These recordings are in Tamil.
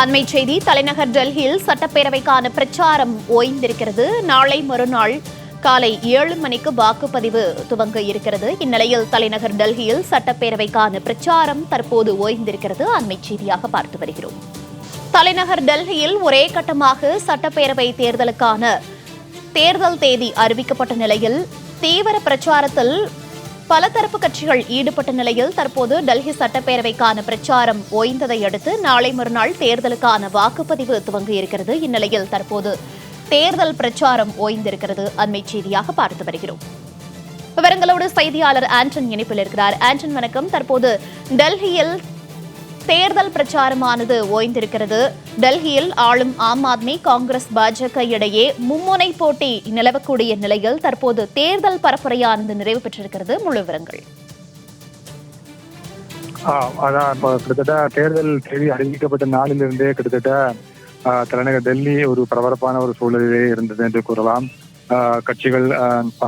அண்மை செய்தி தலைநகர் டெல்லியில் சட்டப்பேரவைக்கான பிரச்சாரம் ஓய்ந்திருக்கிறது. நாளை மறுநாள் காலை ஏழு மணிக்கு வாக்குப்பதிவு துவங்க இருக்கிறது. இந்நிலையில் தலைநகர் டெல்லியில் சட்டப்பேரவைக்கான பிரச்சாரம் தற்போது ஓய்ந்திருக்கிறது. அண்மை செய்தியாக பார்த்து வருகிறோம். தலைநகர் டெல்லியில் ஒரே கட்டமாக சட்டப்பேரவை தேர்தலுக்கான தேர்தல் தேதி அறிவிக்கப்பட்ட நிலையில் தீவிர பிரச்சாரத்தில் பல தரப்பு கட்சிகள் ஈடுபட்ட நிலையில் தற்போது டெல்லி சட்டப்பேரவைக்கான பிரச்சாரம் ஓய்ந்ததை அடுத்து நாளை மறுநாள் தேர்தலுக்கான வாக்குப்பதிவு துவங்கியிருக்கிறது இந்நிலையில் தற்போது தேர்தல் பிரச்சாரம் ஓய்ந்திருக்கிறது. அண்மை செய்தியாக பார்த்து வருகிறோம். விவரங்களோடு செய்தியாளர் ஆண்டன் இணைப்பில் இருக்கிறார். ஆண்டன் வணக்கம். தற்போது டெல்லியில் தேர்தல் பிரச்சாரமானது ஓய்ந்திருக்கிறது. டெல்லியில் ஆளும் ஆம் ஆத்மி காங்கிரஸ் பாஜக இடையே மும்முனை போட்டி நிலவக்கூடிய நிலையில் தற்போது தேர்தல் பரப்புரையானது நிறைவு பெற்றிருக்கிறது. முழு விவரங்கள். அதான் இப்போ கிட்டத்தட்ட தேர்தல் தேதி அறிவிக்கப்பட்ட நாளிலிருந்தே கிட்டத்தட்ட தலைநகர் டெல்லி ஒரு பரபரப்பான ஒரு சூழலிலே இருந்தது என்று கூறலாம். கட்சிகள்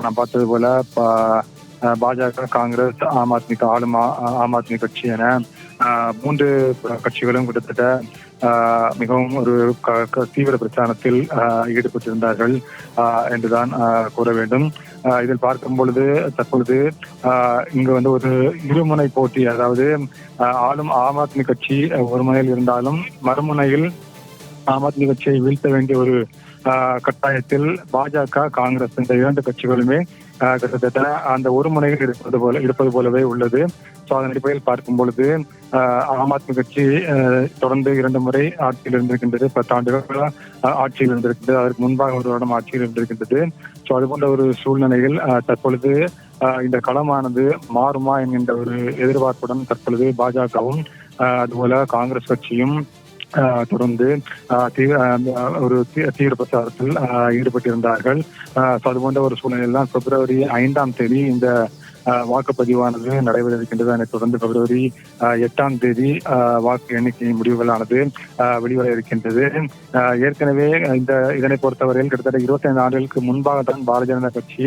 நான் பார்த்தது போல பாஜக காங்கிரஸ் ஆம் ஆத்மி ஆளும் ஆம் ஆத்மி கட்சி என மூன்று கட்சிகளும் கிட்டத்தட்ட மிகவும் ஒரு க- க- தீவிர பிரச்சாரத்தில் ஈடுபட்டிருந்தார்கள் என்றுதான் கூற வேண்டும். இதில் பார்க்கும் பொழுது தற்பொழுது ஆஹ் வந்து ஒரு இருமுனை போட்டி அதாவது ஆஹ் ஆளும் ஆம் ஆத்மி கட்சி ஒரு முனையில் இருந்தாலும் மறுமுனையில் ஆம் ஆத்மி கட்சியை வீழ்த்த வேண்டிய ஒரு ஆஹ், கட்டாயத்தில் பாஜக காங்கிரஸ் இந்த இரண்டு கட்சிகளுமே கிட்டத்தட்ட அந்த ஒரு முனையில் இருப்பது போல இருப்பது போலவே உள்ளது. ஸோ அதன் அடிப்படையில் பார்க்கும் பொழுது ஆம் ஆத்மி கட்சி தொடர்ந்து இரண்டு முறை ஆட்சியில் இருந்திருக்கின்றது. பத்து ஆண்டுகள் ஆட்சியில் இருந்திருக்கின்றது. அதற்கு முன்பாக ஒரு வருடம் ஆட்சியில் இருந்திருக்கின்றது. ஸோ அது போன்ற ஒரு சூழ்நிலையில் தற்பொழுது இந்த களமானது மாறுமா என்கின்ற ஒரு எதிர்பார்ப்புடன் தற்பொழுது பாஜகவும் அதுபோல காங்கிரஸ் கட்சியும் தொடர்ந்து ஆஹ், ஒரு தீவிர பிரச்சாரத்தில் ஆஹ், ஈடுபட்டிருந்தார்கள். ஆஹ், அது போன்ற ஒரு சூழ்நிலையில் தான் பிப்ரவரி ஐந்தாம் தேதி இந்த வாக்குப்பதிவானது நடைபெற இருக்கின்றது அதனைத் தொடர்ந்து பிப்ரவரி எட்டாம் தேதி வாக்கு எண்ணிக்கை முடிவுகளானது வெளிவர இருக்கின்றது. ஏற்கனவே இந்த இதனை பொறுத்தவரையில் கிட்டத்தட்ட இருபத்தி ஐந்து ஆண்டுகளுக்கு முன்பாக தான் பாரதிய ஜனதா கட்சி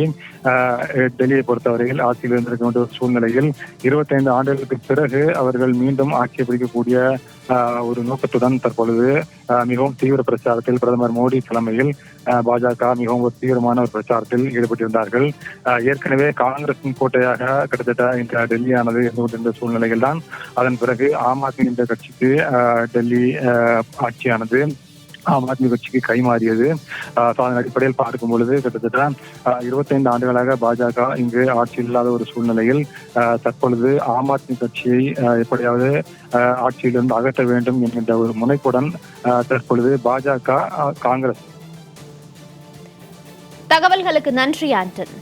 டெல்லியை பொறுத்தவரையில் ஆட்சியில் இருந்திருக்க வேண்டிய ஒரு சூழ்நிலையில் இருபத்தைந்து ஆண்டுகளுக்கு பிறகு அவர்கள் மீண்டும் ஆட்சியை பிடிக்கக்கூடிய ஆஹ், ஒரு நோக்கத்துடன் தற்பொழுது மிகவும் தீவிர பிரச்சாரத்தில் பிரதமர் மோடி தலைமையில் ஆஹ், பாஜக மிகவும் ஒரு தீவிரமான ஒரு பிரச்சாரத்தில் ஈடுபட்டிருந்தார்கள். ஆஹ், ஏற்கனவே காங்கிரசின் முறையாக கிட்டத்தட்ட இந்த டெல்லியானது இருந்து கொண்டிருந்த சூழ்நிலையில் தான் அதன் பிறகு ஆம் ஆத்மி என்ற கட்சிக்கு டெல்லி ஆட்சியானது ஆம் ஆத்மி கட்சிக்கு கைமாறியது. அதன் அடிப்படையில் பார்க்கும் பொழுது கிட்டத்தட்ட இருபத்தைந்து ஆண்டுகளாக பாஜக இங்கு ஆட்சி இல்லாத ஒரு சூழ்நிலையில் தற்பொழுது ஆம் ஆத்மி கட்சியை எப்படியாவது ஆட்சியிலிருந்து அகற்ற வேண்டும் என்கின்ற ஒரு முனைப்புடன் தற்பொழுது பாஜக காங்கிரஸ். தகவல்களுக்கு நன்றி ஆண்டன்.